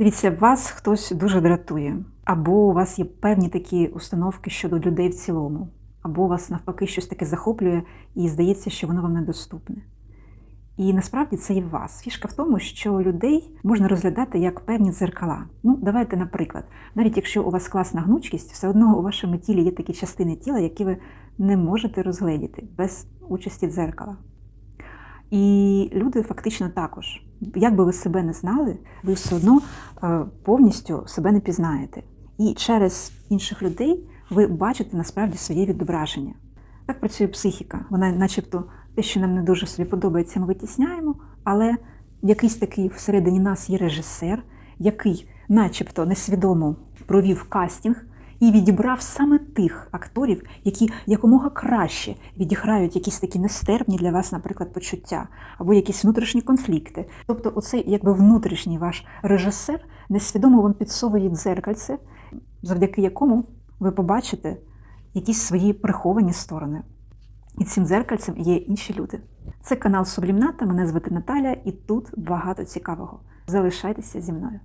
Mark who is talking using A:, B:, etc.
A: Дивіться, вас хтось дуже дратує, або у вас є певні такі установки щодо людей в цілому, або вас навпаки щось таке захоплює і здається, що воно вам недоступне. І насправді це і вас. Фішка в тому, що людей можна розглядати як певні дзеркала. Ну, давайте, наприклад, навіть якщо у вас класна гнучкість, все одно у вашому тілі є такі частини тіла, які ви не можете розгледіти без участі дзеркала. І люди фактично також. Як би ви себе не знали, ви все одно е, повністю себе не пізнаєте. І через інших людей ви бачите насправді своє відображення. Так працює психіка. Вона, начебто, те, що нам не дуже собі подобається, ми витісняємо, але якийсь такий всередині нас є режисер, який, начебто, несвідомо провів кастинг і відібрав саме тих акторів, які якомога краще відіграють якісь такі нестерпні для вас, наприклад, почуття або якісь внутрішні конфлікти. Тобто, оцей якби внутрішній ваш режисер несвідомо вам підсовує дзеркальце, завдяки якому ви побачите якісь свої приховані сторони. І цим дзеркальцем є інші люди. Це канал Сублімната. Мене звати Наталя, і тут багато цікавого. Залишайтеся зі мною.